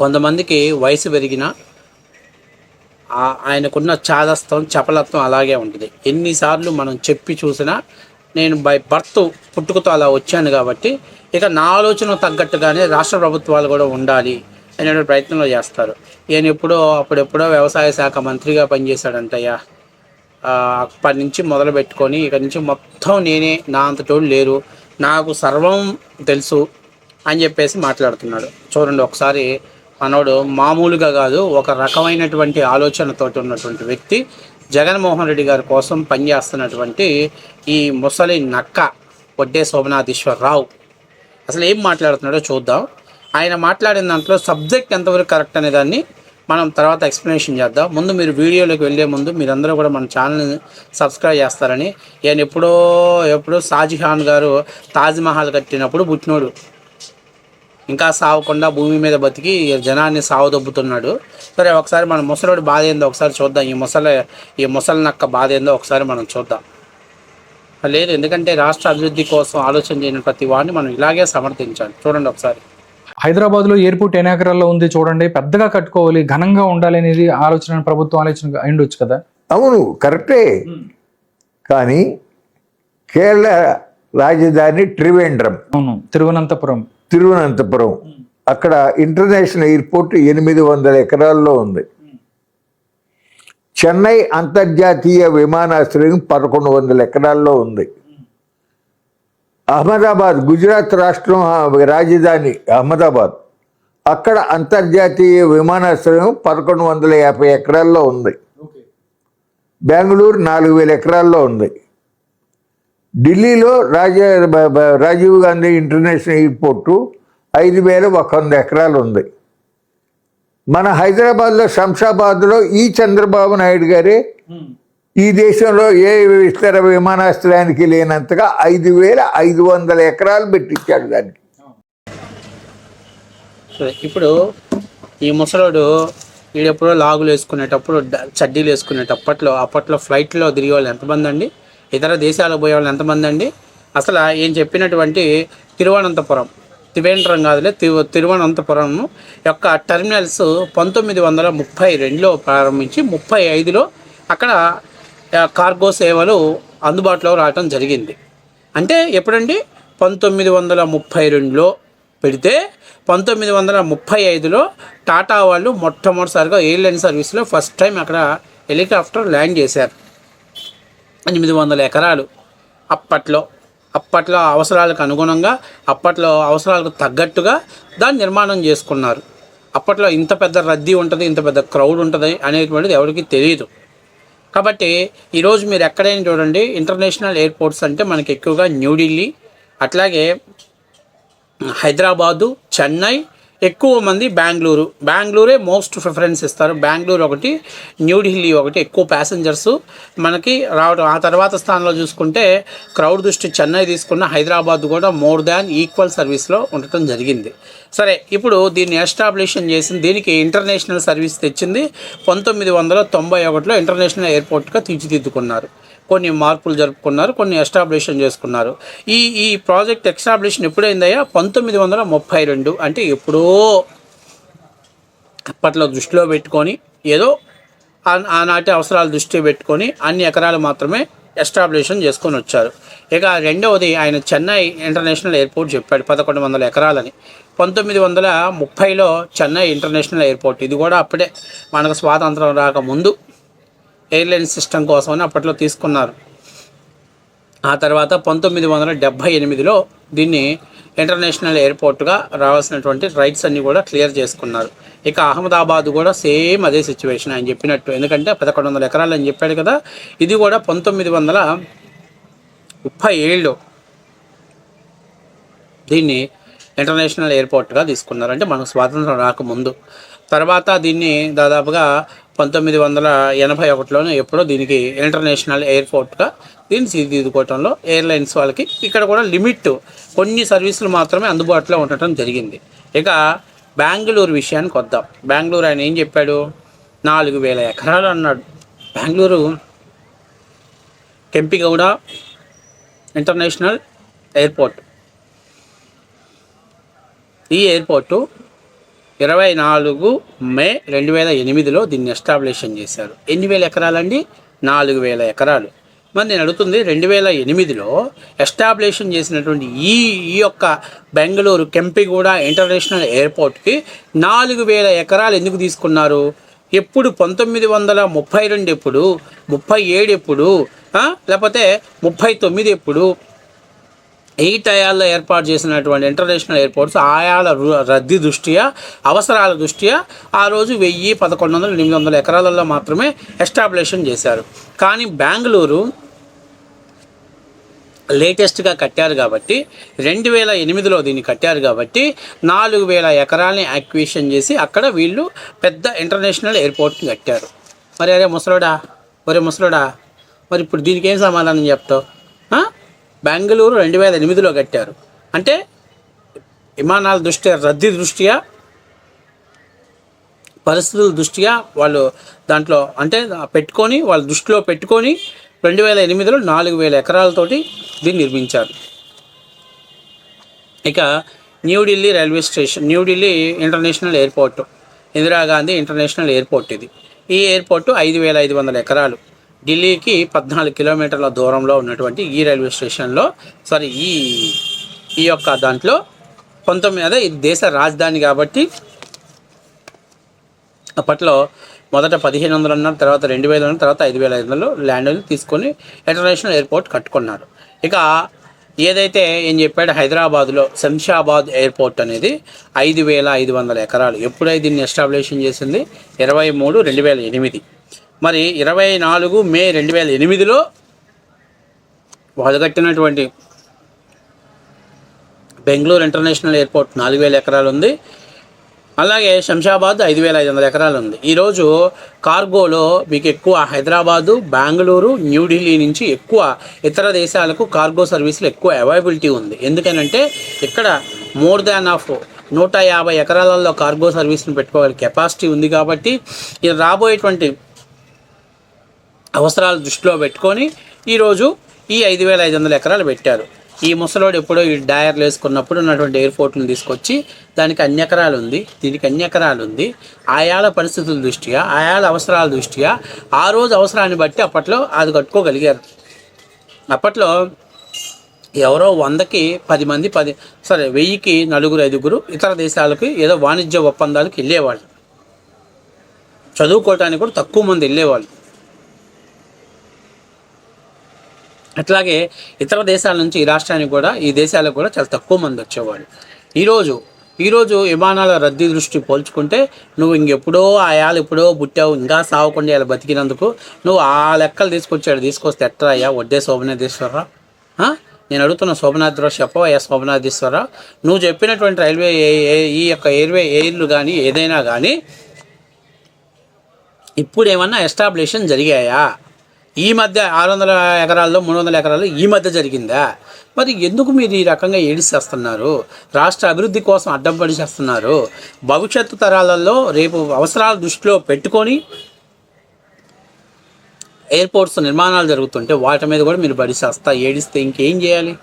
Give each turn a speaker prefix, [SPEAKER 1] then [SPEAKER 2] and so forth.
[SPEAKER 1] కొంతమందికి వయసు పెరిగిన ఆయనకున్న చాదస్తం చపలత్వం అలాగే ఉంటుంది. ఎన్నిసార్లు మనం చెప్పి చూసినా నేను బై బర్త్ పుట్టుకతో అలా వచ్చాను కాబట్టి ఇక నా ఆలోచన తగ్గట్టుగానే రాష్ట్ర ప్రభుత్వాలు కూడా ఉండాలి అనేటువంటి ప్రయత్నంలో చేస్తారు. ఈయన ఎప్పుడో అప్పుడెప్పుడో వ్యవసాయ శాఖ మంత్రిగా పనిచేశాడంటయ్యా. అప్పటి నుంచి మొదలు పెట్టుకొని ఇక నుంచి మొత్తం నేనే నా అంతటోడు లేరు. నాకు సర్వం తెలుసు అని చెప్పేసి మాట్లాడుతున్నాడు. చూడండి ఒకసారి మనోడు మామూలుగా కాదు ఒక రకమైనటువంటి ఆలోచనతోటి ఉన్నటువంటి వ్యక్తి. జగన్మోహన్ రెడ్డి గారి కోసం పనిచేస్తున్నటువంటి ఈ ముసలి నక్క వడ్డే శోభనాథీశ్వరరావు అసలు ఏం మాట్లాడుతున్నాడో చూద్దాం. ఆయన మాట్లాడిన దాంట్లో సబ్జెక్ట్ ఎంతవరకు కరెక్ట్ అనే దాన్ని మనం తర్వాత ఎక్స్ప్లెనేషన్ చేద్దాం. ముందు మీరు వీడియోలోకి వెళ్ళే ముందు మీరందరూ కూడా మన ఛానల్ని సబ్స్క్రైబ్ చేస్తారని. ఈయన ఎప్పుడో ఎప్పుడో షాజహాన్ గారు తాజ్మహల్ కట్టినప్పుడు పుట్టినోడు. ఇంకా సావకుండా భూమి మీద బతికి జనాన్ని సావదొబ్బుతున్నాడు. సరే ఒకసారి మన ముసలోడి బాధ ఏందో ఒకసారి చూద్దాం. ఈ ముసలి ఈ ముసలి నక్క బాధ ఏందో ఒకసారి మనం చూద్దాం. లేదు ఎందుకంటే రాష్ట్ర అభివృద్ధి కోసం ఆలోచన చేయని ప్రతి వాడిని మనం ఇలాగే సమర్థించాలి. చూడండి ఒకసారి.
[SPEAKER 2] హైదరాబాద్లో ఎయిర్పోర్ట్ ఎన్ని ఎకరాల్లో ఉంది చూడండి. పెద్దగా కట్టుకోవాలి ఘనంగా ఉండాలి అనేది ఆలోచన ప్రభుత్వం ఆలోచన అయిండొచ్చు కదా.
[SPEAKER 3] అవును కరెక్టే. కానీ కేరళ రాజధాని ట్రివేంద్రం
[SPEAKER 2] అవును తిరువనంతపురం.
[SPEAKER 3] తిరువనంతపురం. అక్కడ ఇంటర్నేషనల్ ఎయిర్పోర్ట్ ఎనిమిది వందల ఎకరాల్లో ఉంది. చెన్నై అంతర్జాతీయ విమానాశ్రయం పదకొండు వందల ఎకరాల్లో ఉంది. అహ్మదాబాద్ గుజరాత్ రాష్ట్రం రాజధాని అహ్మదాబాద్. అక్కడ అంతర్జాతీయ విమానాశ్రయం పదకొండు వందల యాభై ఎకరాల్లో ఉంది. బెంగళూరు నాలుగు వేల ఎకరాల్లో ఉంది. ఢిల్లీలో రాజ రాజీవ్ గాంధీ ఇంటర్నేషనల్ ఎయిర్పోర్టు ఐదు వేల ఒక వంద ఎకరాలు ఉంది మన హైదరాబాద్లో శంషాబాద్లో ఈ చంద్రబాబు నాయుడు గారే ఈ దేశంలో ఏ విస్తర విమానాశ్రయానికి లేనంతగా ఐదు వేల ఐదు వందల ఎకరాలు పెట్టించాడు దానికి
[SPEAKER 1] ఇప్పుడు ఈ ముసలోడు వీడెప్పుడో లాగులు వేసుకునేటప్పుడు చడ్డీలు వేసుకునేటప్పట్లో అప్పట్లో ఫ్లైట్లో తిరిగే వాళ్ళు ఎంతమంది అండి? ఇతర దేశాలకు పోయే వాళ్ళు ఎంతమంది అండి? అసలు ఈయన చెప్పినటువంటి తిరువనంతపురం త్రివేంద్రం కాదులే తిరు తిరువనంతపురం యొక్క టెర్మినల్స్ పంతొమ్మిది వందల ముప్పై రెండులో ప్రారంభించి ముప్పై ఐదులో అక్కడ కార్గో సేవలు అందుబాటులో రావటం జరిగింది. అంటే ఎప్పుడండి? పంతొమ్మిది వందల ముప్పై రెండులో పెడితే పంతొమ్మిది వందల ముప్పై ఐదులో టాటా వాళ్ళు మొట్టమొదటిసారిగా ఎయిర్లైన్ సర్వీస్లో ఫస్ట్ టైం అక్కడ హెలికాప్టర్ ల్యాండ్ చేశారు. ఎనిమిది వందల ఎకరాలు. అప్పట్లో అప్పట్లో అవసరాలకు అనుగుణంగా అప్పట్లో అవసరాలకు తగ్గట్టుగా దాన్ని నిర్మాణం చేసుకున్నారు. అప్పట్లో ఇంత పెద్ద రద్దీ ఉంటుంది ఇంత పెద్ద క్రౌడ్ ఉంటుంది అనేటువంటిది ఎవరికి తెలియదు కాబట్టి ఈరోజు మీరు ఎక్కడైనా చూడండి ఇంటర్నేషనల్ ఎయిర్పోర్ట్స్ అంటే మనకి ఎక్కువగా న్యూఢిల్లీ అట్లాగే హైదరాబాదు చెన్నై ఎక్కువ మంది బెంగళూరు. బెంగళూరే మోస్ట్ ప్రిఫరెన్స్ ఇస్తారు. బెంగళూరు ఒకటి న్యూఢిల్లీ ఒకటి ఎక్కువ ప్యాసింజర్స్ మనకి రావడం. ఆ తర్వాత స్థానంలో చూసుకుంటే క్రౌడ్ దృష్టి చెన్నై తీసుకున్న హైదరాబాద్ కూడా మోర్ దాన్ ఈక్వల్ సర్వీస్లో ఉండటం జరిగింది. సరే ఇప్పుడు దీన్ని ఎస్టాబ్లిషన్ చేసింది దీనికి ఇంటర్నేషనల్ సర్వీస్ తెచ్చింది పంతొమ్మిది వందల తొంభై ఒకటిలో ఇంటర్నేషనల్ ఎయిర్పోర్ట్గా తీర్చిదిద్దుకున్నారు. కొన్ని మార్పులు జరుపుకున్నారు కొన్ని ఎస్టాబ్లిషన్ చేసుకున్నారు. ఈ ఈ ప్రాజెక్ట్ ఎస్టాబ్లిషన్ ఎప్పుడైందయ్యా? పంతొమ్మిది వందల ముప్పై రెండు అంటే ఎప్పుడో అప్పట్లో దృష్టిలో పెట్టుకొని ఏదో ఆనాటి అవసరాలు దృష్టిలో పెట్టుకొని అన్ని ఎకరాలు మాత్రమే ఎస్టాబ్లిషన్ చేసుకొని వచ్చారు. ఇక రెండవది ఆయన చెన్నై ఇంటర్నేషనల్ ఎయిర్పోర్ట్ చెప్పాడు పదకొండు వందల ఎకరాలని. పంతొమ్మిది వందల ముప్పైలో చెన్నై ఇంటర్నేషనల్ ఎయిర్పోర్ట్ ఇది కూడా అప్పుడే మనకు స్వాతంత్రం రాకముందు ఎయిర్లైన్ సిస్టమ్ కోసమని అప్పట్లో తీసుకున్నారు. ఆ తర్వాత పంతొమ్మిది వందల డెబ్భై ఎనిమిదిలో దీన్ని ఇంటర్నేషనల్ ఎయిర్పోర్ట్గా రావాల్సినటువంటి రైట్స్ అన్నీ కూడా క్లియర్ చేసుకున్నారు. ఇక అహ్మదాబాద్ కూడా సేమ్ అదే సిచ్యువేషన్ ఆయన చెప్పినట్టు. ఎందుకంటే పదకొండు వందల ఎకరాలు అని చెప్పాడు కదా. ఇది కూడా పంతొమ్మిది వందల ముప్పై ఏళ్ళు దీన్ని ఇంటర్నేషనల్ ఎయిర్పోర్ట్గా తీసుకున్నారు. అంటే మనకు స్వాతంత్రం రాకముందు. తర్వాత దీన్ని దాదాపుగా పంతొమ్మిది వందల ఎనభై ఒకటిలోనే ఎప్పుడో దీనికి ఇంటర్నేషనల్ ఎయిర్పోర్ట్గా దీన్ని తీర్చిదిద్దుకోవటంలో ఎయిర్లైన్స్ వాళ్ళకి ఇక్కడ కూడా లిమిట్ కొన్ని సర్వీసులు మాత్రమే అందుబాటులో ఉండటం జరిగింది. ఇక బెంగళూరు విషయానికి వద్దాం. బెంగళూరు ఆయన ఏం చెప్పాడు? నాలుగు వేల ఎకరాలు అన్నాడు. Bengaluru Kempegowda international airport. ఈ ఎయిర్పోర్టు ఇరవై నాలుగు మే రెండు వేల ఎనిమిదిలో దీన్ని ఎస్టాబ్లిషన్ చేశారు. ఎన్ని వేల ఎకరాలండి? నాలుగు వేల ఎకరాలు. మరి నేను అడుగుతుంది రెండు వేల ఎనిమిదిలో ఎస్టాబ్లిషన్ చేసినటువంటి ఈ ఈ యొక్క బెంగళూరు కెంపిగూడ ఇంటర్నేషనల్ ఎయిర్పోర్ట్కి నాలుగు వేల ఎకరాలు ఎందుకు తీసుకున్నారు? ఎప్పుడు పంతొమ్మిది వందల ముప్పై రెండు ఎప్పుడు ముప్పై ఏడు ఎప్పుడు లేకపోతే ముప్పై తొమ్మిది ఎప్పుడు ఈ టయాల్లో ఏర్పాటు చేసినటువంటి ఇంటర్నేషనల్ ఎయిర్పోర్ట్స్ ఆయాల రు- రద్దీ దృష్ట్యా అవసరాల దృష్ట్యా ఆ రోజు వెయ్యి పదకొండు వందల ఎనిమిది వందల ఎకరాలలో మాత్రమే ఎస్టాబ్లిషన్ చేశారు. కానీ బెంగళూరు లేటెస్ట్గా కట్టారు కాబట్టి రెండు వేల ఎనిమిదిలో దీన్ని కట్టారు కాబట్టి నాలుగు వేల ఎకరాలని యాక్విషన్ చేసి అక్కడ వీళ్ళు పెద్ద ఇంటర్నేషనల్ ఎయిర్పోర్ట్ని కట్టారు. మరి అరే ముసలోడా ఒరే ముసలోడా మరి ఇప్పుడు దీనికి ఏం సమాధానం చెప్తావు? బెంగళూరు రెండు వేల ఎనిమిదిలో కట్టారు. అంటే విమానాల దృష్ట్యా రద్దీ దృష్ట్యా పరిస్థితుల దృష్ట్యా వాళ్ళు దాంట్లో అంటే పెట్టుకొని వాళ్ళ దృష్టిలో పెట్టుకొని రెండు వేల ఎనిమిదిలో నాలుగు వేల ఎకరాలతోటి దీన్ని నిర్మించారు. ఇక New Delhi railway station New Delhi international airport Indira Gandhi international airport ఇది. ఈ ఎయిర్పోర్టు ఐదు వేల ఐదు వందల ఎకరాలు. ఢిల్లీకి పద్నాలుగు కిలోమీటర్ల దూరంలో ఉన్నటువంటి ఈ రైల్వే స్టేషన్లో సారీ ఈ ఈ యొక్క దాంట్లో పంతొమ్మిది అదే ఇది దేశ రాజధాని కాబట్టి అప్పట్లో మొదట పదిహేను వందలు అన్నారు తర్వాత రెండు వేలు అన్నారు తర్వాత ఐదు వేల ఐదు వందలు ల్యాండ్ తీసుకొని ఇంటర్నేషనల్ ఎయిర్పోర్ట్ కట్టుకున్నారు. ఇక ఏదైతే ఏం చెప్పాడు హైదరాబాద్లో శంషాబాద్ ఎయిర్పోర్ట్ అనేది ఐదు వేల ఐదు వందల ఎకరాలు. ఎప్పుడైతే దీన్ని ఎస్టాబ్లిషన్ చేసింది? ఇరవై మూడు రెండు వేల ఎనిమిది. మరి ఇరవై నాలుగు మే రెండు వేల ఎనిమిదిలో వదగట్టినటువంటి బెంగళూరు ఇంటర్నేషనల్ ఎయిర్పోర్ట్ నాలుగు వేల ఎకరాలు ఉంది అలాగే శంషాబాద్ ఐదు వేల ఐదు వందల ఎకరాలు ఉంది ఈరోజు కార్గోలో మీకు ఎక్కువ హైదరాబాదు బెంగళూరు న్యూఢిల్లీ నుంచి ఎక్కువ ఇతర దేశాలకు కార్గో సర్వీసులు ఎక్కువ అవైలబిలిటీ ఉంది. ఎందుకనంటే ఇక్కడ మోర్ దాన్ ఆఫ్ నూట యాభై ఎకరాలలో కార్గో సర్వీస్ని పెట్టుకోగల కెపాసిటీ ఉంది కాబట్టి ఇది రాబోయేటువంటి అవసరాలు దృష్టిలో పెట్టుకొని ఈరోజు ఈ ఐదు వేల ఐదు వందల ఎకరాలు పెట్టారు. ఈ ముసలోడు ఎప్పుడో ఈ డయర్లు వేసుకున్నప్పుడు ఉన్నటువంటి ఎయిర్పోర్ట్ని తీసుకొచ్చి దానికి అన్ని ఎకరాలు ఉంది దీనికి అన్ని ఎకరాలు ఉంది. ఆయాల పరిస్థితుల దృష్ట్యా ఆయాల అవసరాల దృష్ట్యా ఆ రోజు అవసరాన్ని బట్టి అప్పట్లో అది కట్టుకోగలిగారు. అప్పట్లో ఎవరో వందకి పది మంది పది సరే వెయ్యికి నలుగురు ఐదుగురు ఇతర దేశాలకు ఏదో వాణిజ్య ఒప్పందాలకు వెళ్ళేవాళ్ళు. చదువుకోవటానికి కూడా తక్కువ మంది వెళ్ళేవాళ్ళు. అట్లాగే ఇతర దేశాల నుంచి ఈ రాష్ట్రానికి కూడా ఈ దేశాలకు కూడా చాలా తక్కువ మంది వచ్చేవాళ్ళు. ఈరోజు ఈరోజు విమానాల రద్దీ దృష్టి పోల్చుకుంటే నువ్వు ఇంకెప్పుడో ఆయాలు ఎప్పుడో పుట్టావు ఇంకా సావకుండా ఇలా బతికినందుకు నువ్వు ఆ లెక్కలు తీసుకొచ్చాడు తీసుకొస్తే ఎట్రా అయ్యా వడ్డే శోభనాథేశ్వరరావు నేను అడుగుతున్న శోభనాథరావు చెప్పవయ్యా శోభనాథేశ్వరరావు నువ్వు చెప్పినటువంటి రైల్వే ఏ- ఏ- ఈ యొక్క ఎయిర్వే ఎయిర్లు కానీ ఏదైనా కానీ ఇప్పుడు ఏమన్నా ఎస్టాబ్లిషన్ జరిగాయా? ఈ మధ్య ఆరు వందల ఎకరాల్లో మూడు వందల ఎకరాల్లో ఈ మధ్య జరిగిందా? మరి ఎందుకు మీరు ఈ రకంగా ఏడిచేస్తున్నారు రాష్ట్ర అభివృద్ధి కోసం అడ్డం పడిచేస్తున్నారు భవిష్యత్తు తరాలలో రేపు అవసరాల దృష్టిలో పెట్టుకొని ఎయిర్పోర్ట్స్ నిర్మాణాలు జరుగుతుంటే వాటి మీద కూడా మీరు బడిసేస్తా ఏడిస్తే ఇంకేం చేయాలి?